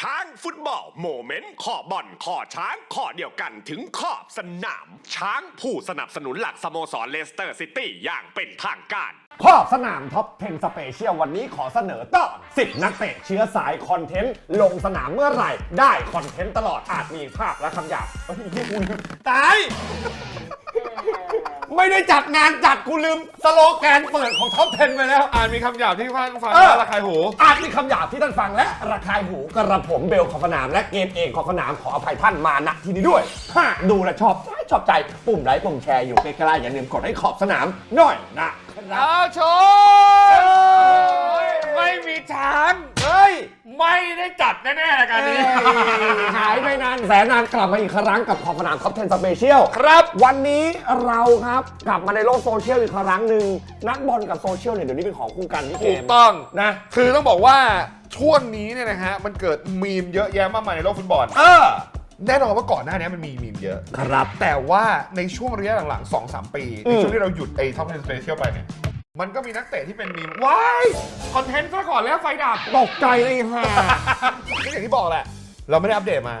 ช้างฟุตบอลโมเมนต์ขอบอลขอช้างขอเดียวกันถึงขอบสนาม ช้างผู้สนับสนุนหลักสโมสรเลสเตอร์ซิตี้อย่างเป็นทางการ ขอบสนามท็อป 10 สเปเชียลวันนี้ขอเสนอตอน10 นักเตะเชื้อสายคอนเทนต์ ลงสนามเมื่อไหร่ ได้คอนเทนต์ตลอดอาจมีภาพและคำหยาบเฮ้ยกูลืมตาย ไม่ได้จัดงานจัดกูลืมสโลแกนเปิดของท็อป10ไปแล้ว อ่านมีคำหยาบที่ฟังฟังเออ แล้วระคายหู อาจมีคำหยาบที่ท่านฟังและระคายหูกระผมเบลขอบสนามและเกมเองขอบสนามขออภัยท่านมาณที่นี้ด้วยถ้าดูและชอบใจชอบใจปุ่มไลค์ปุ่มแชร์อยู่ใกล้ๆอย่าลืมกดให้ขอบสนามหน่อยนะเอาชนไม่มีช้างเฮ้ย ไม่ได้จัดแน่ๆรายการนี้ หายไปนานแสนนานกลับมาอีกครั้งกับขอบสนามท็อป10สเปเชียลครับ วันนี้เราครับกลับมาในโลกโซเชียลอีกครั้งหนึ่งนักบอลกับโซเชียลเนี่ยเดี๋ยวนี้เป็นของคู่กันพี่เกถูกม ต้องนะ คือต้องบอกว่าช่วงนี้เนี่ยนะฮะ มันเกิดมีมเยอะแยะมากมายในโลกฟุตบอล เออ แน่นอนว่าก่อนหน้านี้มันมีมีมเยอะ ครับ แต่ว่าในช่วงระยะหลังๆ2 3 ปีอืในมช่วงที่เราหยุดไอ้ท็อป10สเปเชียลไปเนี่ย มันก็มีนักเตะที่เป็นมีมว้ายคอนเทนต์ซะก่อนแล้วไฟดับ ตกใจเลยฮ่าก็อย่างที่บอกแหละ เราไม่ได้อัปเดตมา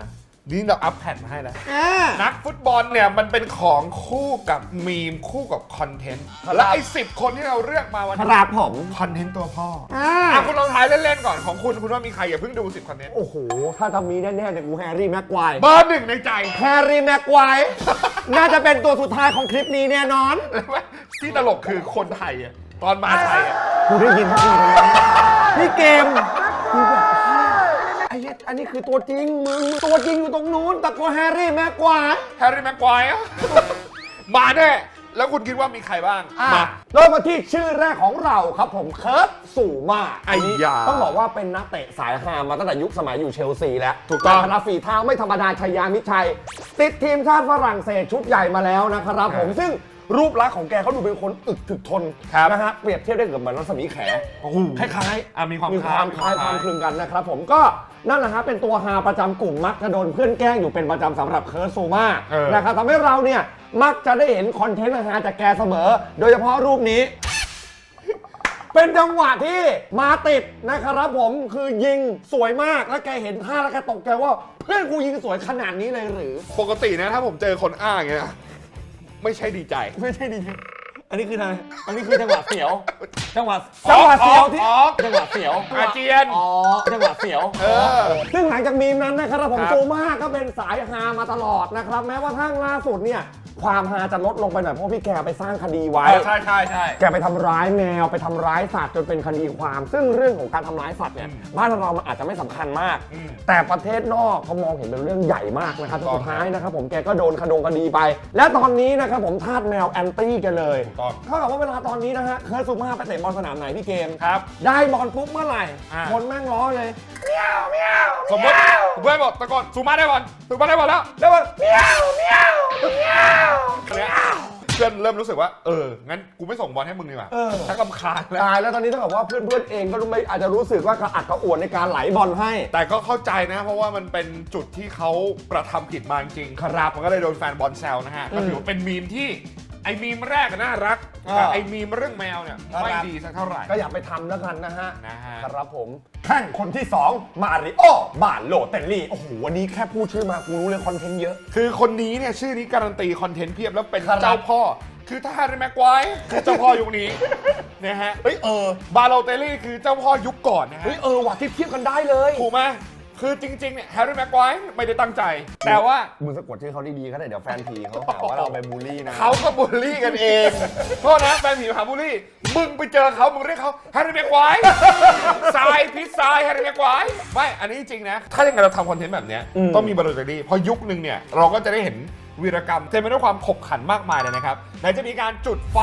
นี่เราอัปแพดมาให้แล้ว อ่า นักฟุตบอลเนี่ยมันเป็นของคู่กับมีมคู่กับคอนเทนต์ ครับ และไอ้สิบคนที่เราเลือกมาวันคนี้รับผมคอนเทนต์ตัวพ่ออ่า อะคุณลองทายเล่นๆก่อนของคุณคุณว่ามีใครอย่าเพิ่งดูสิบคอนเทนต์โอ้โห ถ้าทำมีแน่ๆเนี่ยกูแฮร์รี่แม็กควายเบอร์หนึ่งในใจแฮร์รี่แม็กควายน่าจะเป็นตัวสุดท้ายของคลิปนี้แน่นอนแล้วว่าที่ตลกคือคนไทยอะตอนมาไทยอะกูได้ยินทุกทีเลยนะนี่เกมกูแบบไอ้เหี้ยอันนี้คือตัวจริงมึงตัวจริงอยู่ตรงนู้นแต่กูแฮร์รี่แม็กควาย แฮร์รี่แม็กควายอะ มาแน่ แล้วคุณคิดว่ามีใครบ้าง อะมา เริ่มมาที่ชื่อแรกของเราครับผมเคิร์ตสู่มาไอ้ยาต้องบอกว่าเป็นนักเตะสายฮามาตั้งแต่ยุคสมัยอยู่เชลซีแล้วถูกต้องแต่พลฝีเท้าไม่ธรรมดาชายามิตรชัย ติดทีมชาติฝรั่งเศสชุดใหญ่มาแล้วนะครับผมซึ่งรูปลักษณ์ของแกเขาดูเป็นคนอึดถึกทนครับ นะฮะเปรียบเทียบได้กับเหมือนรัศมีแข โอ้โหคล้ายอะมีความมีความคล้ายความคลึงกันนะครับผมก็ นั่นแหละฮะเป็นตัวฮาประจำกลุ่มมักจะโดนเพื่อนแกล้งอยู่เป็นประจำสำหรับเคิร์ตซูมาเออ นะครับทำให้เราเนี่ยมักจะได้เห็นคอนเทนต์ฮาจากแกเสมอ โดยเฉพาะรูปนี้ เป็นจังหวะที่มาติดนะครับผมคือยิงสวยมากแล้วแกเห็นท่าแล้วแกตกใจว่า เพื่อนกูยิงสวยขนาดนี้เลยหรือ ปกตินะถ้าผมเจอคนอ้างอย่างเงี้ยไม่ใช่ดีใจ ไม่ใช่ดี อันนี้คืออะไรอันนี้คือจังหวะเสียว จังหวะจังหวะเสียวที่ออกจังหวะเสียวอาเจียน อ๋อ จังหวะเสียว เออ ซึ่งหลังจากมีมนั้นนะครับผมครับโซมาก็เป็นสายฮามาตลอดนะครับ แม้ว่าทั้งล่าสุดเนี่ย ความฮาจะลดลงไปหน่อยเพราะพี่แกไปสร้างคดีไว้เออใช่ใช่ใช่ แกไปทำร้ายแมวไปทำร้ายสัตว์จนเป็นคดีความ ซึ่งเรื่องของการทำร้ายสัตว์เนี่ยบ้านเรามันอาจจะไม่สำคัญมาก อืมแต่ประเทศนอกเขามองเห็นเป็นเรื่องใหญ่มากนะครับถูกต้องสุดท้ายนะครับผมแกก็โดนคดงคดีไป และตอนนี้นะครับผมทาสแมวแอนตี้แกันเลยถูกต้องเท่ากับว่าเวลาตอนนี้นะฮะเคยซูมาไปเตะบอลสนามไหนพี่เกม ครับ ได้บอลปุ๊บเมื่อไหร่อ่า คนแม่งล้อเลยเมียวเมียวสมมติเพื่อนบอกตะโกนซูมาได้บอลซูมาได้บอลแล้วแล้วมันเมียวเมียวเมียวเนี่ยเพื่อนเริ่มรู้สึกว่า เออ งั้นกูไม่ส่งบอลให้มึงดีกว่าเออ ชักลำคาญแล้ว ตายแล้วตอนนี้เท่ากับว่าเพื่อนๆเองก็รู้ไหมอาจจะรู้สึกว่ากระอักกระอ่วนในการไหลบอลให้ แต่ก็เข้าใจนะ เพราะว่ามันเป็นจุดที่เขากระทำผิดมาจริงๆครับมันก็เลยโดนแฟนบอลแซวนะฮะอืมก็ถือว่าเป็นมีมที่ ไอ้มีมแรกอะน่ารักอ่าแต่ไอ้มีมเรื่องแมวเนี่ยน่ารัก ไม่ดีสักเท่าไหร่ ก็อย่าไปทำแล้วกันนะฮะนะฮะ ครับผมแข่งคนที่ 2 มาริโอบาโลเตลลี่ โอ้โห วันนี้แค่พูดชื่อมากูรู้เลยคอนเทนต์เยอะ คือคนนี้เนี่ยชื่อนี้การันตีคอนเทนต์เพียบแล้วเป็นครับ เจ้าพ่อ คือถ้าแฮร์รี่แม็กไกวร์คือเจ้าพ่อยุคนี้ นะฮะเฮ้ยเออบาโลเตลลี่คือเจ้าพ่อยุคก่อนนะฮะเฮ้ยเออว่ะที่เทียบกันได้เลย ถูกไหม คือจริงๆเนี่ยแฮร์รี่แม็กไกวร์ไม่ได้ตั้งใจ แต่ว่ามึงสะกดชื่อเขาดีๆก็ได้เดี๋ยวแฟนผีเขาหาว่าเราไปบูลลี่นะ เขาก็บูลลี่กันเองโทษนะแฟนผีหาบูลลี่ มึงไปเจอเขามึงเรียกเขาแฮร์รี่แม็กไกวร์ทรายพิษทรายแฮร์รี่แม็กไกวร์ไม่อันนี้จริงๆนะ ถ้าอย่างไรเราทำคอนเทนต์แบบเนี้ยอืมต้องมีบาโลเตลลี่เพราะยุคนึงเนี่ยเราก็จะได้เห็น วีรกรรมเต็มไปด้วยความขบขันมากมายเลยนะครับไหนจะมีการจุดไฟ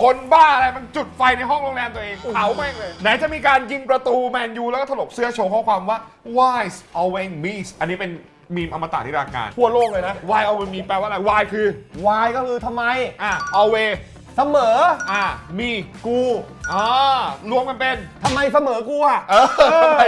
คนบ้าอะไรมันจุดไฟในห้องโรงแรมตัวเองเผาแม่งเลย ไหนจะมีการยิงประตูแมนยูแล้วก็ถลกเสื้อโชว์ข้อความว่า wise always means อันนี้เป็นมีมอมตะที่ราการ ทั่วโลกเลยนะ why always me แปลว่าอะไร why คือ วายก็คือทำไม อะ always เสมออะ me กูอ่ารวมกันเป็นทำไมเสมอกูอะเออทำไม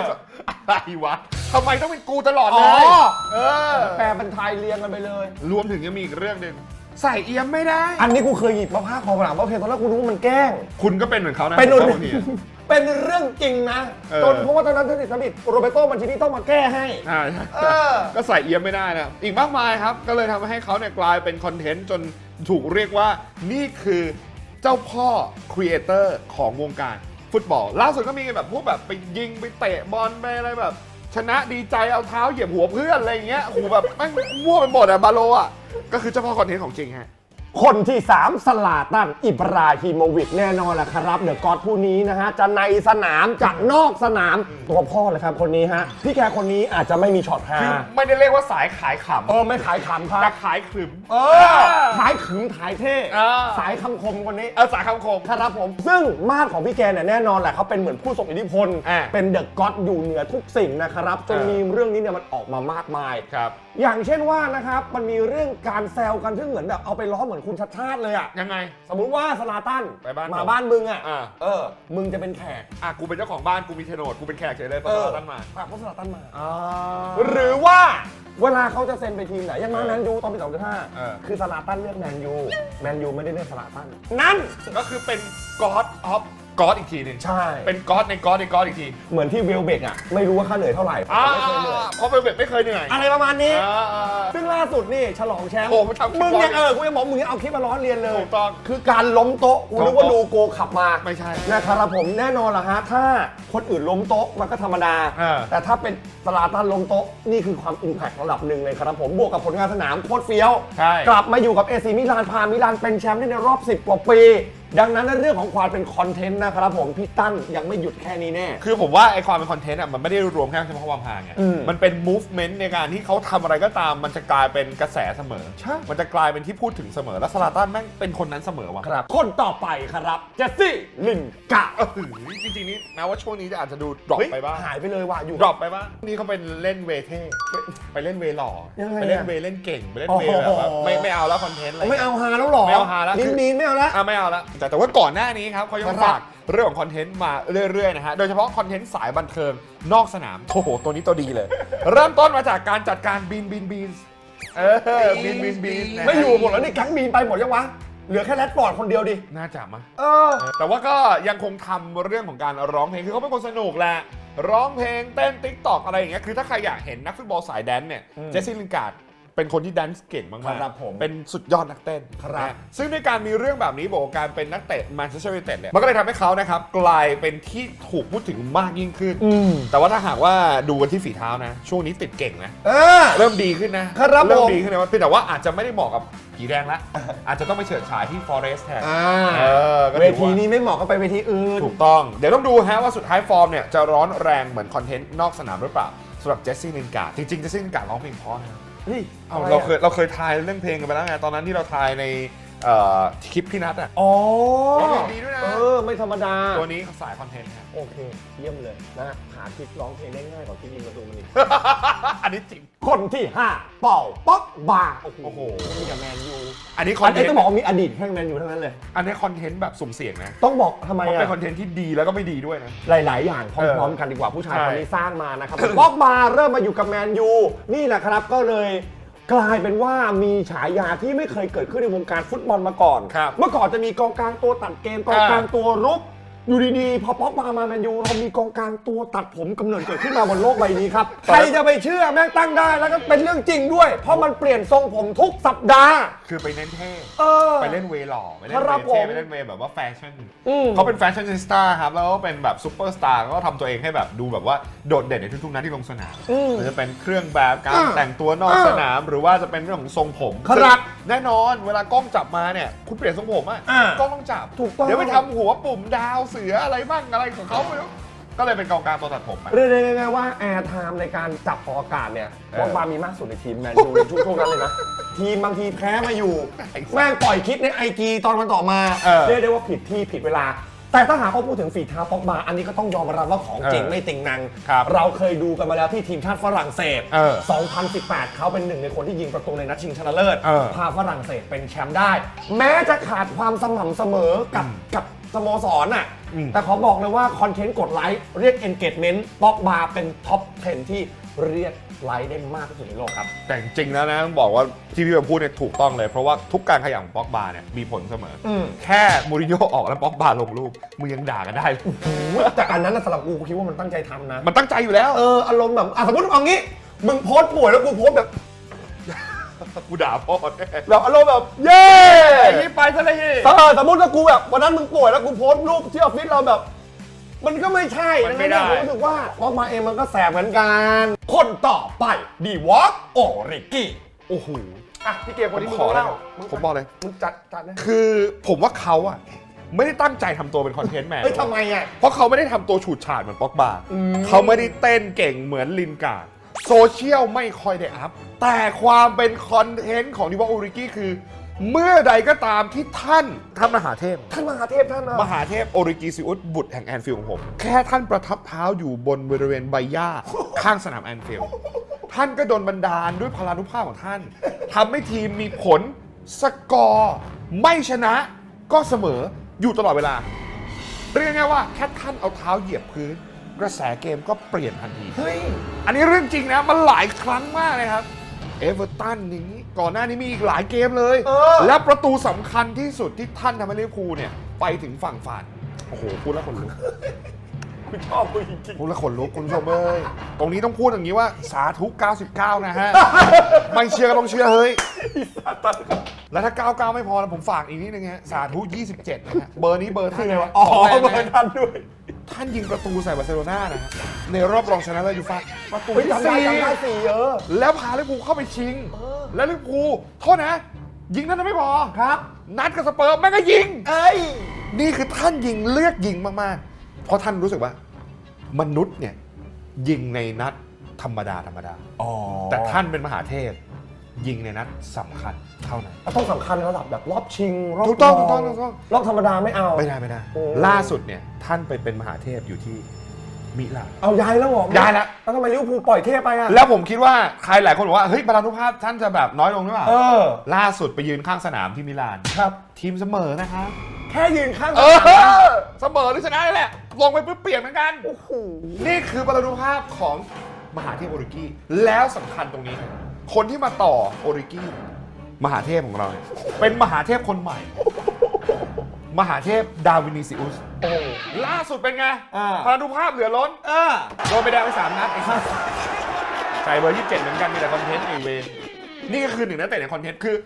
อะไรวะทำไมต้องเป็นกูตลอดเลยอ๋อเออ แปลเป็นไทยเรียงกันไปเลย รวมถึงยังมีอีกเรื่องหนึ่งใส่เอียมไม่ได้ อันนี้กูเคยหยิบมาผ้าคอหลังเพราะเพลงตอนแรกกูรู้ว่ามันแกล้ง คุณก็เป็นเหมือนเขานะเป็นหนุนบางทีอะไปเป็นเรื่องจริงนะเออจนเพราะว่าตอนนั้นเทนนิสสมิธโรเบโตมันชินี่ต้องมาแก้ให้อ่าใช่เออก็ใส่เอียมไม่ได้นะ อีกมากมายครับ ก็เลยทำให้เขาเนี่ยกลายเป็นคอนเทนต์จน ถูกเรียกว่านี่คือเจ้าพ่อครีเอเตอร์ของวงการฟุตบอล ล่าสุดก็มีแบบพวกแบบไปยิงไปเตะบอลไปอะไรแบบ ชนะดีใจเอาเท้าเหยียบหัวเพื่อนอะไรอย่างเงี้ยโอ้โหแบบแม่งมั่วไปหมดอะบาโลอะก็คือเจ้าพ่อคอนเทนต์ของจริงฮะ คนที่ 3 สลาตันอิบราฮิโมวิชแน่นอนแหละครับ เดอะกอดผู้นี้นะฮะ จะในสนามจะนอกสนามตัวพ่อเลยครับคนนี้ฮะ พี่แกคนนี้อาจจะไม่มีช็อตฮาคือไม่ได้เรียกว่าสายขายขเออไม่ขายขำคำรัแต่บขายขรึมเออขายขึงขายเท่เออ สายคำคมคนนี้ เออสายคำคม ครับผม ซึ่งมาดของพี่แกเนี่ยแน่นอนแหละเขาเป็นเหมือนผู้ทรงอิทธิพล อ่า เป็นเดอะก็อดอยู่เหนือทุกสิ่งนะครับจนเออมีเรื่องนี้เนี่ยมันออกมามากมาย ครับอย่างเช่นว่านะครับ มันมีเรื่องการแซวกันซึ่งเหมือนแบบเอาไปล้อเหมือนคุณชัดชาติเลยอะยังไง สมมุติว่าสลาตันไปบ้านมาผมบ้านมึงอะอ่า เออ มึงจะเป็นแขกอะกูเป็นเจ้าของบ้านกูมีโฉนดกูเป็นแขกเฉยเลยพอตตั้งมาฝากพวกสลาตันมาอ่าหรือว่า เวลาเขาจะเซ็นไปทีมไหน อยังมาเออแมนยูตอนปีเออ2005คือสลาตันเลือกแมนยูแมนยูไม่ได้เลือกสลาตันนั่นก็คือเป็น God of God อีกทีหนึ่งใช่ เป็น God ใน God ใน God อีกทีเหมือนที่เวลเบกอะไม่รู้ว่าค่าเหนื่อยเท่าไหร่อ่าไม่เคยเหนื่อยเพราะเบลเบตไม่เคยเหนื่อยอะไรประมาณนี้อ่าอ่า ซึ่งล่าสุดนี่ฉลองแชมป์โอ้มันทำคลิปมึงยังร้อนเออกูยังบอกมึงยังเอาคลิปมาล้อเลียนเลยถูกต้องคือการล้มโต๊ะกูนึกว่าล้มลูโต๊ะโกขับมาไม่ใช่นะครับผมแน่นอนละฮะถ้าคนอื่นล้มโต๊ะมันก็ธรรมดา เออ แต่ถ้าเป็นสลาตันล้มโต๊ะนี่คือความอิมแพกระดับหนึ่งเลยครับผมบวกกับผลงานสนามโคตรเฟี้ยว ใช่ กลับมาอยู่กับเอซีมิลานพามิลานเป็นแชมป์ได้ในรอบ 10 กว่าปี ดังนั้นในเรื่องของความเป็นคอนเทนต์นะครับผมพี่ตั้นยังไม่หยุดแค่นี้แน่ คือผมว่าไอความเป็นคอนเทนต์อะมันไม่ได้รวมแค่เฉพาะความฮาไงอืมมันเป็น movement ในการที่เขาทำอะไรก็ตาม มันจะกลายเป็นกระแสเสมอ ใช่ มันจะกลายเป็นที่พูดถึงเสมอ แล้วสลาตันแม่งเป็นคนนั้นเสมอว่ะครับคนต่อไปครับเจสซี่ลินกาเออจริงๆนี่แม้ว่าช่วงนี้จะอาจจะดูดรอปเฮ้ยไปบ้างหายไปเลยว่ะอยู่ ดรอปไปบ้างนี่เขาเป็นเล่นเวเท่ ไปเล่นเวหล่อยังไงอะไปเล่นเวเล่นเก่งไปเล่นเวโอ้โหแบบว่าไม่ไม่เอาแล้วคอนเทนต์อะไร ไม่เอาฮาแล้วเหรอไม่เอาฮาแล้วนินนีนไม่เอาแล้วอะไม่เอาละแต่แต่ว่าก่อนหน้านี้ครับเขายังครับฝากเรื่องของคอนเทนต์มาเรื่อยๆนะฮะ โดยเฉพาะคอนเทนต์สายบันเทิงนอกสนามโอ้โหตัวนี้ตัวดีเลย เริ่มต้นมาจากการจัดการบินบินบินเออบินบินบินนะฮะ ไม่อยู่หมดแล้วนี่แก๊งบีนไปหมดยังวะ เหลือแค่แรดฟอร์ดคนเดียวดิ น่าจะมะ เออ แต่ว่าก็ยังคงทำเรื่องของการร้องเพลงคือเขาเป็นคนสนุกแหละ ร้องเพลงเต้นติ๊กตอกอะไรอย่างเงี้ยคือถ้าใครอยากเห็นนักฟุตบอลสายแดนซ์เนี่ยอืมเจสซี่ลินการ์ดเป็นคนที่แดนซ์เก่งมากๆครับผมเป็นสุดยอดนักเต้นครับนะซึ่งในการมีเรื่องแบบนี้บอกว่าการเป็นนักเตะแมนเชสเตอร์ยูไนเต็ดเนี่ยมันก็เลยทำให้เขานะครับกลายเป็นที่ถูกพูดถึงมากยิ่งขึ้น อืม แต่ว่าถ้าหากว่าดูกันที่ฝีเท้านะ ช่วงนี้ติดเก่งนะ เออ เริ่มดีขึ้นนะครับเริ่ผมมดีขึ้นนะเพียงแต่ว่าอาจจะไม่ได้เหมาะกับ ผีแดงละ อาจจะต้องไปเฉิดฉายที่ฟอเรสต์แทนอ่าเออก็เวถือทีว่านี้ไม่เหมาะก็ไปเวทีอื่น ถูกต้อง เดี๋ยวต้องดูฮะว่าสุดท้ายฟอร์มเนี่ยจะร้อนแรงเหมือนคอนเทนต์นอกสนามหรือเปล่าสำหรับเจสซี่ลินการ์ดจริงๆเจสซี่ลินการ์ดร้องเพลงเพราะนะ เฮ้ยเอาอะไรเราอะเคยเราเคยทายเรื่องเพลงกันไปแล้วไงตอนนั้นที่เราทายใน เอ่อคลิปพี่นัทอะ อ๋อร้องเพลงดีด้วยนะ เออ ไม่ธรรมดา ตัวนี้เขาสายคอนเทนต์ครับ โอเค เยี่ยมเลยนะหาคลิปร้องเพลงได้ง่ายกว่าคลิปยิงประตูมันอีก อันนี้จริง คนที่ 5 เป่าป๊อกบาร์โอ้โห มีกับแมนยูอันนี้คออันนเทนี้นต้องต์บอกว่ามีอดีตแข่งแมนยูทั้งนั้นเลย อันนี้คอนเทนต์แบบสุ่มเสี่ยงนะต้องบอกทำไมเพราะอะเป็นคอนเทนต์ที่ดีแล้วก็ไม่ดีด้วยนะ หลาย ๆ อย่างพเออร้อมๆกันดีกว่าผู้ชายใช่ คนนี้สร้างมานะครับป๊อกบาร์เริ่มมาอยู่กับแมนยูนี่แหละครับก็เลย กลายเป็นว่ามีฉายาที่ไม่เคยเกิดขึ้นในวงการฟุตบอลมาก่อน ครับเมื่อก่อนจะมีกองกลางตัวตัดเกมกองกลางตัวรุก อยู่ดีๆ พอป๊อกบาร์มาแมนยูเรามีกองกลางตัวตัดผมกำเนิดเกิดขึ้นมาบนโลกใบนี้ครับ ใครจะไปเชื่อแม่งตั้งได้แล้วก็เป็นเรื่องจริงด้วย เพราะมันเปลี่ยนทรงผมทุกสัปดาห์ คือไปเน้นเท่เออ ไปเล่นเวหล่อไปเล่นคเวรับผเท่มไปเล่นเวแบบว่าแฟชั่นอืม เขาเป็นแฟชั่นนิสต้าครับแล้วก็เป็นแบบซูเปอร์สตาร์ก็ทำตัวเองให้แบบดูแบบว่าโดดเด่นในทุกๆนัดที่ลงสนามอืมหรือจะเป็นเครื่องแบบการอ่าแต่งตัวนอกอ่าสนาม หรือว่าจะเป็นเรื่องของทรงผมครับซึ่งแน่นอนเวลากล้องจับมาเนี่ยคุณเปลี่ยนทรงผมอะอ่ากล้องต้องจับถูกต้อง เดี๋ยวไปทำหัวปุ่มดาวเสืออะไรบ้างอะไรของเขาไม่รู้ก็เลยเป็นกองกลางตัวตัดผมอะเรียกได้ง่ายๆว่าแอร์ไทม์ในการจับออกอากาศเนี่ยเออป๊อกบาร์มีมากสุดในทีมแมนยูในช่วงๆนั้นเลยนะ ทีมบางทีแพ้มาอยู่ไอ้สัสแม่งปล่อยคลิปในไอจีตอนวันต่อมาเออเรียกได้ว่าผิดที่ผิดเวลา แต่ถ้าหากว่าพูดถึงฝีเท้าป๊อกบาร์อันนี้ก็ต้องยอมรับว่าของจริงเออไม่ติงนัง ครับเราเคยดูกันมาแล้วที่ทีมชาติฝรั่งเศส เออ2018 เขาเป็นหนึ่งในคนที่ยิงประตูในนัดชิงชนะเลิศเออ พาฝรั่งเศสเป็นแชมป์ได้ แม้จะขาดความสม่ำเสมอกับกับ สโมสรน่ะ อืม แต่ขอบอกเลยว่าคอนเทนต์กดไลค์เรียก engagement บ็อกบาเป็นท็อป 10 ที่เรียกไลค์ได้มากที่สุดในโลกครับ แต่จริงๆแล้วนะต้องบอกว่าที่พี่เบมพูดเนี่ยถูกต้องเลย เพราะว่าทุกการขยับของป็อกบาเนี่ยมีผลเสมอออืมแค่มูรินโญ่ออกแล้วป็อกบาลงรูปมึงยังด่ากันได้เลยแต่อันนั้นนะสำหรับกูกูคิดว่ามันตั้งใจทำนะ มันตั้งใจอยู่แล้ว เอออารมณ์แบบอะสมมติเอางี้ มึงโพสต์ป่วยแล้วกูโพสต์แบบ กูด่าพ่อแน่แบบอารมณ์แบบเย้ไอ้นี่ไปซะเลยเออสมมติว่ากูแบบวันนั้นมึงป่วยแล้วกูโพสต์รูปที่ออฟฟิศเราแบบ มันก็ไม่ใช่มันไม่ได้ ดังผมรู้สึกว่าออกมาเองมันก็แสบเหมือนกันคนต่อไปดีวอล์กโอริกี้โอ้โห อะพี่เกมคนนี้มึงขอต้องแล้วเล่ามึงผมบอกเลย มึงจัดจัดนะคือผมว่าเขาอะไม่ได้ตั้งใจทำตัวเป็นคอนเทนต์แมนเฮ้ยทำไมอะ เพราะเขาไม่ได้ทำตัวฉูดฉาดเหมือนป็อกบาอืมเขาไม่ได้เต้นเก่งเหมือนลินการ์ด โซเชียลไม่ค่อยได้อัพ แต่ความเป็นคอนเทนต์ของดิวอโอริกี้คือ เมื่อใดก็ตามที่ท่านท่านมหาเทพ ท่านมหาเทพท่านอะมหาเทพโอริกิซิอุสบุตรแห่งแอนฟิลด์ของผม แค่ท่านประทับเท้าอยู่บนบริเวณใบหญ้า ข้างสนามแอนฟิลด์ท่านก็โดนบันดาลด้วยพลานุภาพของท่านทำให้ทีมมีผลสกอร์ไม่ชนะก็เสมออยู่ตลอดเวลา เรียกง่ายๆว่าแค่ท่านเอาเท้าเหยียบพื้น กระแสเกมก็เปลี่ยนทันที เฮ้ย อันนี้เรื่องจริงนะ มันหลายครั้งมากเลยครับ เอเวอร์ตันนี้ก่อนหน้านี้มีอีกหลายเกมเลย เออ และประตูสำคัญที่สุดที่ท่านทำให้ลิเวอร์พูลเนี่ย ไปถึงฝั่งฝัน โอ้โหพูดแล้วขนลุกกูชอบมึงจริงพูดแล้วขนลุกคุณผู้ชมเอ้ย ตรงนี้ต้องพูดอย่างนี้ว่าสาธุ 99 นะฮะ ไม่เชื่อก็ต้องเชื่อเฮ้ยแล้วถ้า 99 ไม่พอนะผมฝากอีกนิดนึงฮะ สาธุ 27 นะฮะ เบอร์นี้เบอร์ๆท่านไงนะวะ อ๋อสงแรงเบอนะร์ท่านด้วย ท่านยิงประตูใส่บาร์เซโลนานะฮะในรอบรองชนะเลิศยูฟ่าประตูเฮ้ยที่จำได้สี่จำได้สี่เออ แล้วพาลิเวอร์พูลเข้าไปชิง เออ แล้วลิเวอร์พูลโทษนะ ยิงนั้นไม่พอครับ นัดกับสเปอร์แม่งก็ยิง เอ้ย นี่คือท่านยิงเลือกยิงมาก ๆ เพราะท่านรู้สึกว่า มนุษย์เนี่ยยิงในนัดธรรมดาธรรมดา อ๋อแต่ท่านเป็นมหาเทพ ยิงในนัดสำคัญเท่านั้น ต้องสำคัญระดับแบบรอบชิง รอบถูกต้องรถูกต้องถูกต้อง รอบธรรมดาไม่เอา ไม่ได้ไม่ได้ โอ้ ล่าสุดเนี่ยท่านไปเป็นมหาเทพอยู่ที่มิลาน เอาย้ายแล้วเหรอย้ายแล้ว แล้วทำไมลิเวอร์พูลปล่อยเทพไปอะแล้วผมคิดว่าใครหลายคนบอกว่าเฮ้ยบรรลุภาพท่านจะแบบน้อยลงหรือเปล่าเออล่าสุดไปยืนข้างสนามที่มิลาน ครับ ทีมเสมอนะครับแค่ยืนข้างเอสนามอเสมอหรือชนะนี่แหละ ลงไปปุ๊บเปลี่ยนเหมือนกัน โอ้โหนี่คือบรรลุภาพของมหาเทพโอริกี้แล้วสำคัญตรงนี้ค นที่มาต่อโอริกี้มหาเทพของเราเนี่ยเป็นมหาเทพคนใหม่ มหาเทพดาวินิซิอุสโอ้ล่าสุดเป็นไงอ่าพานุภาพเหลือล้นเออโดนไปแดงไปสามนัดไอ้สัสใส่เบอร์ยี่สิบเจ็ดเหมือนกันมีแต่คอนเทนต์ไอเวนนี่ก็คือหนึ่งนักเตะในคอนเทนต์คือ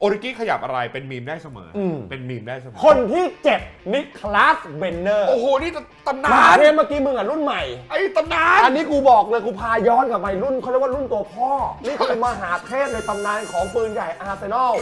โอริกี้ขยับอะไรเป็นมีมได้เสมออม เป็นมีมได้เสมอคนที่เจ็ดนิคลัสเบนเนอร์โอ้โหนี่ตำมนาหานเทพเมื่อกี้มึงอะรุ่นใหม่ ไอ้ตำนาน อันนี้กูบอกเลยกูพาย้อนกลับไปรุ่นเขาเรียกว่ารุ่นตัวพ่อ นี่คือมหาเทพในตำนานของปืนใหญ่อาร์เซนอล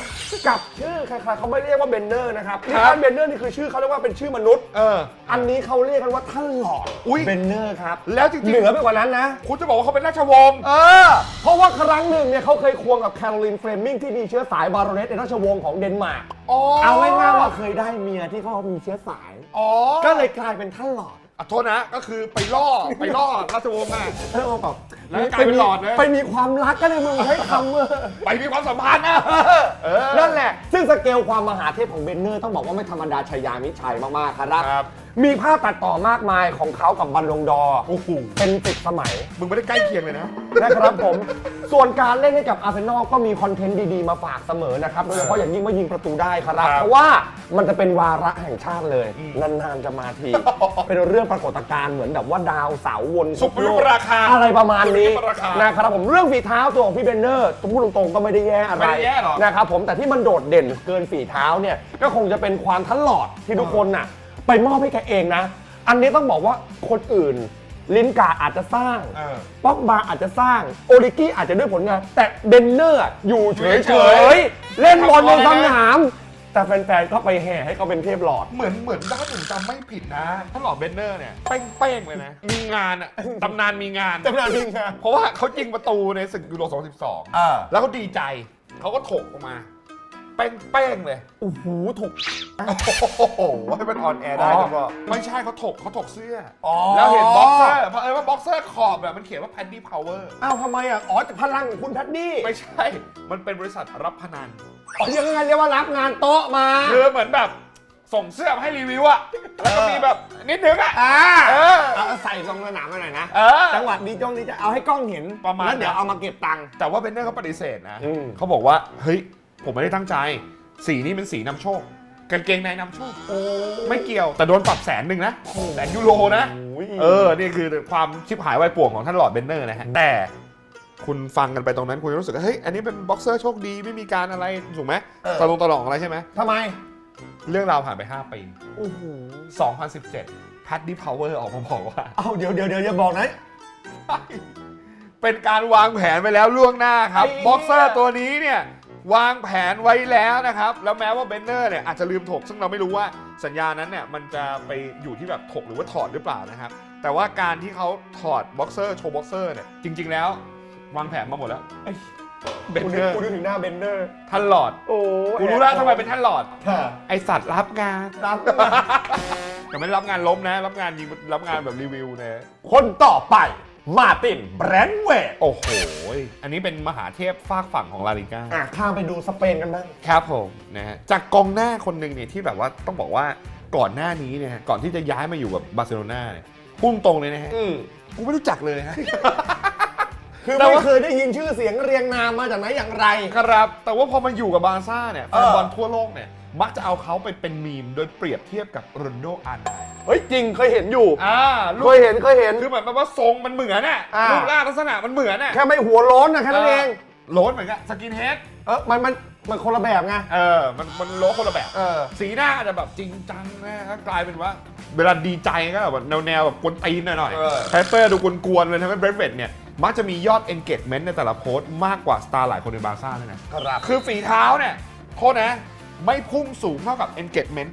กับชื่อใครๆเขาไม่เรียกว่าเบนเนอร์นะครับนี่ท่านเบนเนอร์นี่คือชื่อเขาเรียกว่าเป็นชื่อมนุษย์ เออ อันนี้เขาเรียกกันว่าท่านหลอดอุ๊ย เบนเนอร์ครับแล้วจริงๆเหนือไปกว่านั้นนะคุณจะบอกว่าเขาเป็นราชวงศ์ เออ เพราะว่าครั้งหนึ่งเนี่ยเขาเคยควงกับแคโรลินเฟรมมิงที่มีเชื้อสายบาโรเนสในราชวงศ์ของเดนมาร์กอ๋อเอาง่ายๆว่าเคยได้เมียที่เขามีเชื้อสาย อ๋อก็เลยกลายเป็นท่านหลอดอะโทษนะก็คือไปล่อไปล่อราชวงศ์อะแล้วเอาแบบแล้วกลายเป็นหลอดเลย ไปมีความรักก็เลยมึงใช้คำเออ ไปมีความสัมพันธ์นะเออ นั่นแหละ ซึ่งสเกลความมหาเทพของเบนเนอร์ต้องบอกว่าไม่ธรรมดาชายามิชัยมากๆ ครับ ครับ มีภาพตัดต่อมากมายของเขากับบันลงดอร์โอ้โหเป็นสิบสมัย มึงไม่ได้ใกล้เคียงเลยนะ นะครับผม ส่วนการเล่นให้กับอาร์เซนอลก็มีคอนเทนต์ดีๆ มาฝากเสมอนะครับ โดยเฉพาะอย่างยิ่งเมื่อยิงประตูได้ครับ ครับเพราะว่ามันจะเป็นวาระแห่งชาติเลย นานๆจะมาที เป็นเรื่องปรากฏการณ์เหมือนแบบว่าดาวเสาร์วนสุริยุปราคาอะไรประมาณนี้สุริยุปราคานนะครับผมเรื่องฝีเท้าตัวของพี่เบนเนอร์พูดตรงๆก็ไม่ได้แย่อะไรไม่ได้แย่หรอก นะครับผมแต่ที่มันโดดเด่นเกินฝีเท้าเนี่ยก็คงจะเป็นความทันหลอดที่ทุกคนน่ะ ไปมอบให้แกเองนะ อันนี้ต้องบอกว่าคนอื่น ลิ้นกาอาจจะสร้างเออป๊อกบาอาจจะสร้าง โอริกี้อาจจะด้วยผลงาน แต่เดนเนอร์อยู่เฉเฉยยๆเล่นบอลในสนาม แต่แฟนๆก็ไปแห่ให้เขาเป็นเทพหลอด เหมือนเหมือนถ้าผมจำไม่ผิดนะ ถ้าหล่อเบนเนอร์เนี่ยเป้งๆเลยนะ มีงานอะตำนานมีงานจำนานจริงค่ะเพราะว่าเขายิงประตูในศึกยูโร 2012 อ่า แล้วเขาดีใจ เขาก็ถกออกมา เป้งๆเลยโอ้โหถูกโอ้โหให้มันออนแอร์ได้อ๋อจังก็ไม่ใช่เขาถกเขาถกเสื้อออแล้วเห็นบ็อกเซอร์เพราะเออว่าบ็อกเซอร์ขอบแบบมันเขียนว่า Paddy Power อ้าวทำไมอะ อ๋อจากพลังของคุณแพดดี้ไม่ใช่ มันเป็นบริษัทรับพนันอ๋อยังไงเรียกว่ารับงานโต๊ะมาคือเหมือนแบบส่งเสื้อมาให้รีวิวอะแล้วก็มีแบบนิดนึงอะอ่าเออเอาใส่ลงสนามมาหน่อยนะเออจังหวะดีจงนี้จะเอาให้กล้องเห็นประมาณแล้วเดี๋ยวนั้นเอามาเก็บตังค์แต่ว่าเบนเนอร์เขาปฏิเสธนะอืมเขาบอกว่าเฮ้ย ผมไม่ได้ตั้งใจ สีนี้เป็นสีนำโชคกางเกงในนำโชคโอ้ไม่เกี่ยวแต่โดนปรับแสนหนึ่งนะแสนยูโรนะเออนี่คือความชิบหายไวายป่วงของท่านหลอร์ดเบนเนอร์นะฮะแต่คุณฟังกันไปตรงนั้นคุณจะรู้สึกว่าเฮ้ยอันนี้เป็นบ็อกเซอร์โชคดีไม่มีการอะไรถูกไหมเออตะลงตะหลองอะไรใช่ไหมทำไม เรื่องราวผ่านไป 5 ปีโอ้โห2017พัดดี้พาวเวอร์ออกมาบอกว่า เอาเดี๋ยวเดี๋ยวเดี๋ยวอย่าบอกนะ เป็นการวางแผนไว้แล้วล่วงหน้าครับไอ้เหี้ยบ็อกเซอร์ตัวนี้เนี่ย วางแผนไว้แล้วนะครับ แล้วแม้ว่าเบนเนอร์เนี่ยอาจจะลืมถก ซึ่งเราไม่รู้ว่าสัญญานั้นเนี่ยมันจะไปอยู่ที่แบบถกหรือว่าถอดหรือเปล่านะครับ แต่ว่าการที่เขาถอดบ็อกเซอร์โชว์บ็อกเซอร์เนี่ยจริง ๆ แล้ว วางแผนมาหมดแล้วเบนกูเนนึอกร์กูนึกถึงหน้าเบนเดอร์ท่านหลอดโอ้กูรู้แล้วทำไมเป็นท่านหลอด ค่ะไอสัตว์รับงานรับแต่ไม่ได้รับงานล้มนะ รับงานยิงรับงานแบบรีวิวนะคนต่อไป มาร์ตินแบรนด์เวดโอ้โห อันนี้เป็นมหาเทพฝากฝั่งของลาลิก้าอะข้ามไปดูสเปนกันบ้าง ครับผมนะฮะจากกองหน้าคนหนึ่งเนี่ยที่แบบว่าต้องบอกว่าก่อนหน้านี้เนี่ยฮะก่อนที่จะย้ายมาอยู่กับบาร์เซโลนาเนี่ยพุ่งตรงเลยนะฮะอืมกูไม่รู้จักเลยฮะ คือแต่ไม่ว่า เคยได้ยินชื่อเสียงเรียงนามมาจากไหนอย่างไร ครับ แต่ว่าพอมาอยู่กับบาร์ซ่าเนี่ยแฟเอนอบอลทั่วโลกเนี่ย มักจะเอาเขาไปเป็นมีม โดยเปรียบเทียบกับโรนลโดอาร์ไนน์เฮ้ยจริงเคยเห็นอยู่ อ่าลูเคกยเห็นเคยเห็น คือเหมือนแบบว่าทรงมันเหมือนน่ะอ่า รูปร่างลักษณะมันเหมือนน่ะแค่ไม่หัวโล้นนะแค่นั้นเองโล้นเหมือนกันสกินเฮดเออมันมันมันคนละแบบไงเออมันมันโล้คนละแบบ เออ สีหน้าอาจจะแบบจริงจังนะก็กลายเป็นว่า เวลาดีใจก็แบบแนวๆแบบกวนตีนหน่อยเออๆคาแรคเตอร์ดูกวนๆเลยทำให้เบรดเวดเนี่ย มักจะมียอด engagement ในแต่ละโพสต์มากกว่าสตาร์หลายคนในบาร์ซ่าเลยนะ ครับ คือฝีเท้าเนี่ย โทษนะ ไม่พุ่งสูงเท่ากับ engagement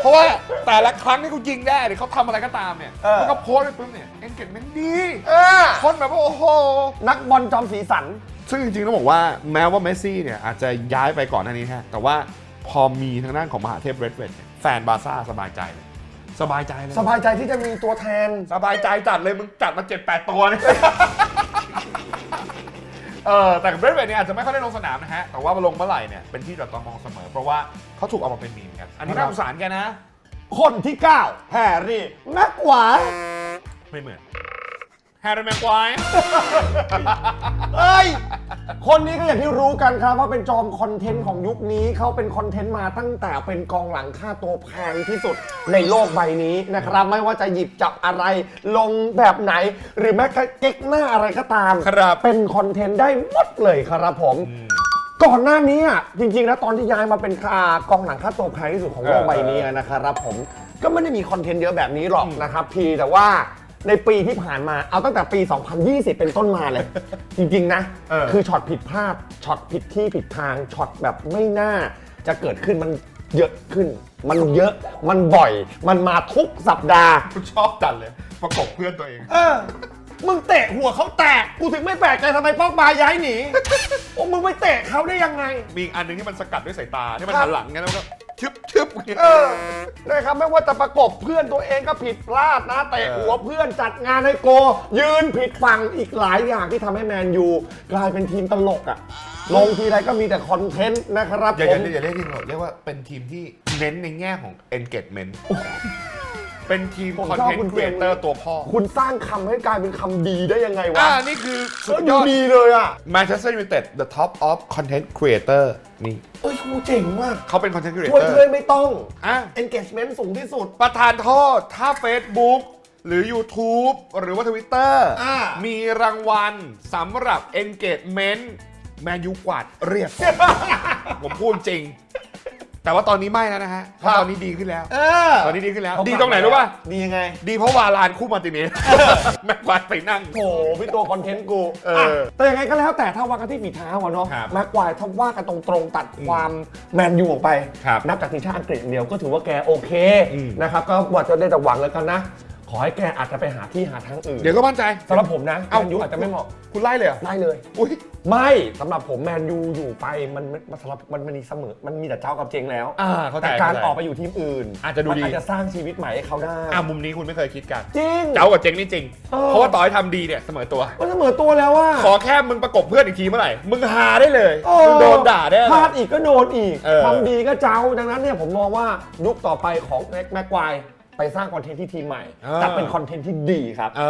เพราะว่าแต่ละครั้งที่เขายิงได้หรือเขาทำอะไรก็ตามเนี่ยเออ มันก็โพสต์ไปปุ๊บเนี่ย engagement ดีเออคนแบบว่าโอ้โห นักบอลจอมสีสัน ซึ่งจริงๆต้องบอกว่าแม้ว่าเมสซี่เนี่ยอาจจะย้ายไปก่อนหน้านี้ฮะแต่ว่าพอมีทางด้านของมหาเทพเรดเวดเนี่ยแฟนบาร์ซ่าสบายใจเลยสบายใจเลยสบายใจที่จะมีตัวแทน สบายใจจัดเลยมึงจัดมา7 8ตัวเนี่ย เออแต่เรดเวดเนี่ยอาจจะไม่ค่อยได้ลงสนามนะฮะ แต่ว่ามาลงเมื่อไหร่เนี่ยเป็นที่จับตามองเสมอ เพราะว่าเขาถูกเอามาเป็นมีมกัน อันนี้ครัน่าบสงสารแกนะ คนที่ 9แฮร์รี่แม็กควายไม่เหมือน แฮร์รี่แม็กควายเอ้ย คนนี้ก็อย่างที่รู้กันครับว่าเป็นจอมคอนเทนต์ของยุคนี้เขาเป็นคอนเทนต์มาตั้งแต่เป็นกองหลังค่าตัวแพงที่สุดในโลกใบนี้นะครับ ไม่ว่าจะหยิบจับอะไรลงแบบไหน หรือแม้กระทั่งเก๊กหน้าอะไรก็ตาม ครับ เป็นคอนเทนต์ได้หมดเลยครับผม ก่อนหน้านี้อะจริงๆแล้วตอนที่ย้ายมาเป็นคากองหลังค่าตัวแพงที่สุดของโลกใบนี้นะครับผมก็ไม่ได้มีคอนเทนต์เยอะแบบนี้หรอกนะครับพี่แต่ว่า ในปีที่ผ่านมาเอาตั้งแต่ปี 2020 เป็นต้นมาเลย จริง ๆ นะ เออ คือช็อตผิดพลาดช็อตผิดที่ผิดทางช็อตแบบไม่น่า จะเกิดขึ้นมันเยอะขึ้น มันเยอะมันบ่อย มันมาทุกสัปดาห์กูชอบจัดเลย ประกบเพื่อนตัวเอง เออ มึงเตะหัวเขาแตก กูถึงไม่แปลกใจทำไมป๊อกบาย้ายหนี โอ้มึงไปเตะเขาได้ยังไง มีอีกอันหนึงที่มันสกัดด้วยสายตาที่มันครับหันหลังไงแล้วก็ ชึบชึบอย่างเงี้ยเออนะครับไม่ว่าจะประกบเพื่อนตัวเองก็ผิดพลาดนะเตะเออหัวเพื่อนจัดงานให้โก ยืนผิดฝั่งอีกหลายอย่างที่ทำให้แมนยูกลายเป็นทีมตลกอะลงทีไรก็มีแต่คอนเทนต์นะครับอย่าผอย่าม อย่าเรียกทีมหรอกเรียกว่าเป็นทีมที่เน้นในแง่ของ engagement เป็นทีมผมคอนชอบเทนคุณต์คเกรีมเอเตอร์ตัวพ่อคุณสร้างคำให้กลายเป็นคำดีได้ยังไงวะอ่านี่คือสุก็ดยดูอด ดีเลยอะ Manchester United the top of content creator นี่เอ้ยกูเจ๋งมากเขาเป็น content ช่วย creator เพื่อนไม่ต้อง อะ engagement สูงที่สุด ประธานโทษถ้า Facebook หรือ YouTube หรือว่า Twitter อ่า มีรางวัลสำหรับ engagement แมนยูกวาดเรียบ ผมพูดจริง แต่ว่าตอนนี้ไม่แล้วนะฮะเพราะตอนนี้ดีขึ้นแล้ว เออตอนนี้ดีขึ้นแล้ว ดีตรงไหนรู้ป่ะ ดียังไง ดีเพราะวาลานคู่มาร์ติเนสแม็กควายไปนั่ง โถพี่ตัวคอนเทนต์กูเอออะแต่ยังไงก็แล้วแต่ถ้าว่ากันที่ฝีเท้าอะเนาะครับแม็กควายถ้าว่ากันตรงๆตัดความแมนยูออกไป ครับนับจากทีมชาติอังกฤษอย่างเดียวก็ถือว่าแกโอเคอืมนะครับก็หวัดจะได้แต่หวังแล้วกันนะข อให้แกอาจจะไปหาที่หาทางอื่นเดี๋ยวก็มั่นใจ สำหรับผมนะเอ้าแมนยูอาจจะไม่เหมาะคุณไล่เลยเหรอได้เลย อุ้ยไม่สำหรับผมแมนยูอยู่ไปมันมันมันสำหรับมันมันมีเสมอมันมีแต่เจ้ากับเจงแล้วอ่าเข้าใจแต่การเข้าใจ ออกไปอยู่ทีมอื่นอาจจะดูดี มันอาจจะสร้างชีวิตใหม่ให้เขาได้อะมุมนี้คุณไม่เคยคิดกัน จริง เจ้ากับเจ๊งนี่จริง เออ เพราะว่าต่อให้ทำดีเนี่ยเสมอตัว มันเสมอตัวแล้วว่าขอแค่มึงประกบเพื่อนอีกทีเมื่อไหร่ มึงหาได้เลย มึงโดนด่าได้พลาดอีกก็โดนอีกเออ ทำดีก็เจ้าดังนั้นเนี่ยผมมองว่ายุคต่อไปของแม็กแม็กควาย ไปสร้างคอนเทนต์ที่ทีมใหม่แต่เป็นคอนเทนต์ที่ดีครับ เอ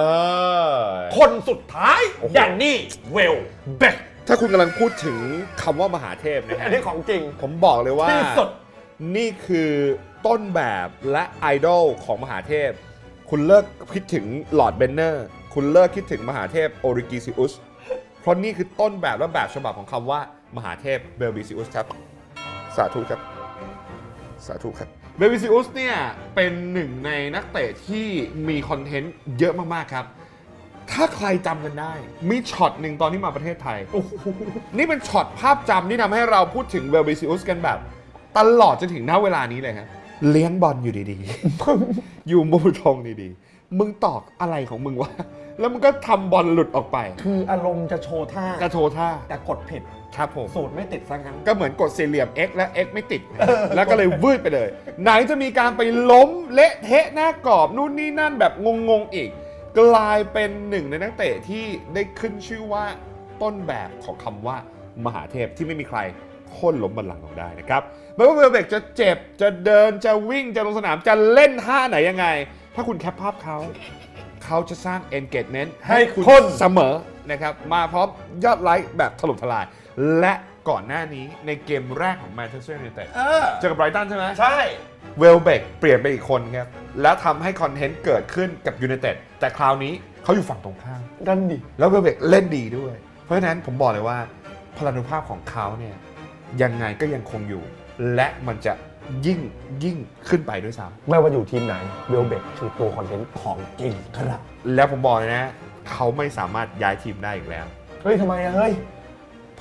อ คนสุดท้ายแดนนี่เวลเบกถ้าคุณกำลังพูดถึงคำว่ามหาเทพนะอัฮะนนี้ของจริง ผมบอกเลยว่า ที่สุด นี่คือต้นแบบและไอดอลของมหาเทพ คุณเลิกคิดถึงลอร์ดเบนเนอร์ คุณเลิกคิดถึงมหาเทพโอริกิซิอุส เพราะนี่คือต้นแบบและแบบฉบับของคำว่ามหาเทพเบลบิซิอุสครับ สาธุครับ สาธุครับ เบลบิซิอุสเนี่ยเป็นหนึ่งในนักเตะที่มีคอนเทนต์เยอะมากๆครับ ถ้าใครจำกันได้ มีช็อตหนึ่งตอนที่มาประเทศไทย นี่เป็นช็อตภาพจำที่ทำให้เราพูดถึงเวลบิซิอุสกันแบบ ตลอดจนถึงหน้าเวลานี้เลยครับ เลี้ยงบอลอยู่ดีๆ อยู่มุมตรงดีๆ มึงตอกอะไรของมึงวะ แล้วมึงก็ทำบอลหลุดออกไป คืออารมณ์จะโชว์ท่า กระโชว์ท่า แต่กดผิด ครับผม สูตรไม่ติดซะงั้น ก็เหมือนกดสี่เหลี่ยม X และ X ไม่ติด แล้วก็เลยวืดไปเลย ไหนจะมีการไปล้มเละเทะหน้ากรอบนู่นนี่นั่นแบบงงๆอีก กลายเป็นหนึ่งในนักเตะที่ได้ขึ้นชื่อว่าต้นแบบของคำว่ามหาเทพที่ไม่มีใครโค่นล้มบัลลังก์ลงได้นะครับไม่ว่าเวลเบกจะเจ็บจะเดินจะวิ่งจะลงสนามจะเล่นท่าไหนยังไง ถ้าคุณแคปภาพเขา เขาจะสร้าง engagement ให้คุณคนเสมอนะครับมาพร้อมยอดไลค์แบบถล่มทลาย และก่อนหน้านี้ในเกมแรกของแมนเชสเตอร์ยูไนเต็ดเออเจอกับไบรตันใช่ไหมใช่ เวลเบกเปลี่ยนไปอีกคนครับ แล้วทำให้คอนเทนต์เกิดขึ้นกับยูไนเต็ดแต่คราวนี้เขาอยู่ฝั่งตรงข้าม ดันดิ แล้วเวลเบกเล่นดีด้วย เพราะฉะนั้นผมบอกเลยว่าพลานุภาพของเขาเนี่ยยังไงก็ยังคงอยู่ และมันจะยิ่งยิ่งขึ้นไปด้วยซ้ไม่ว่าอยู่ทีมไหนเวลเบกคือตัวคอนเทนต์ของจริงครับำแล้วผมบอกเลยนะ เขาไม่สามารถย้ายทีมได้อีกแล้ว เฮ้ยทำไมอะเฮ้ยเพ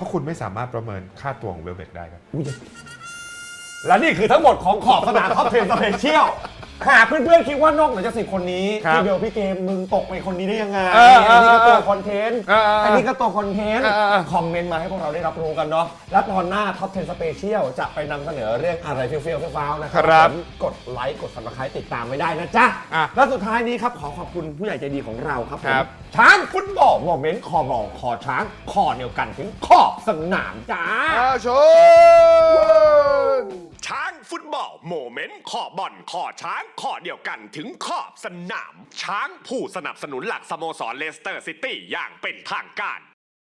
ราะคุณไม่สามารถประเมินค่าตัวของเวลเบกได้ครับ และนี่คือทั้งหมดของขอบสนามท็อปเทนสเปเชียล หากเพื่อนๆคิดว่านอกเหนือจากสิบคนนี้ครับพี่เบลพี่เกมมึงตกไปคนนี้ได้ยังไงเออเอออันนี้ก็ตัวเออคอนเทนต์เออเอออันนี้ก็ตัวคอนเทนต์เออเออเออ คอมเมนต์มาให้พวกเราได้รับรู้กันเนาะและตอนหน้าท็อปเทนสเปเชียลจะไปนำเสนอเรื่องอะไรเฟี้ยวๆฟ้าวๆนะคครัรับผมกดไลค์กด subscribe ติดตามไว้ได้นะจ๊ะ อะและสุดท้ายนี้ครับขอขอบคุณผู้ใหญ่ใจดีของเราครับผมครับ ช้างฟุตบอลโมเมนต์คอบอลคอช้างคอเดียวกันถึงขอบสนามจ้า อาชน ช้างฟุตบอล โมเมนต์ขอบอลขอช้างข้อเดียวกันถึงขอบสนาม ช้างผู้สนับสนุนหลักสโมสรเลสเตอร์ซิตี้อย่างเป็นทางการ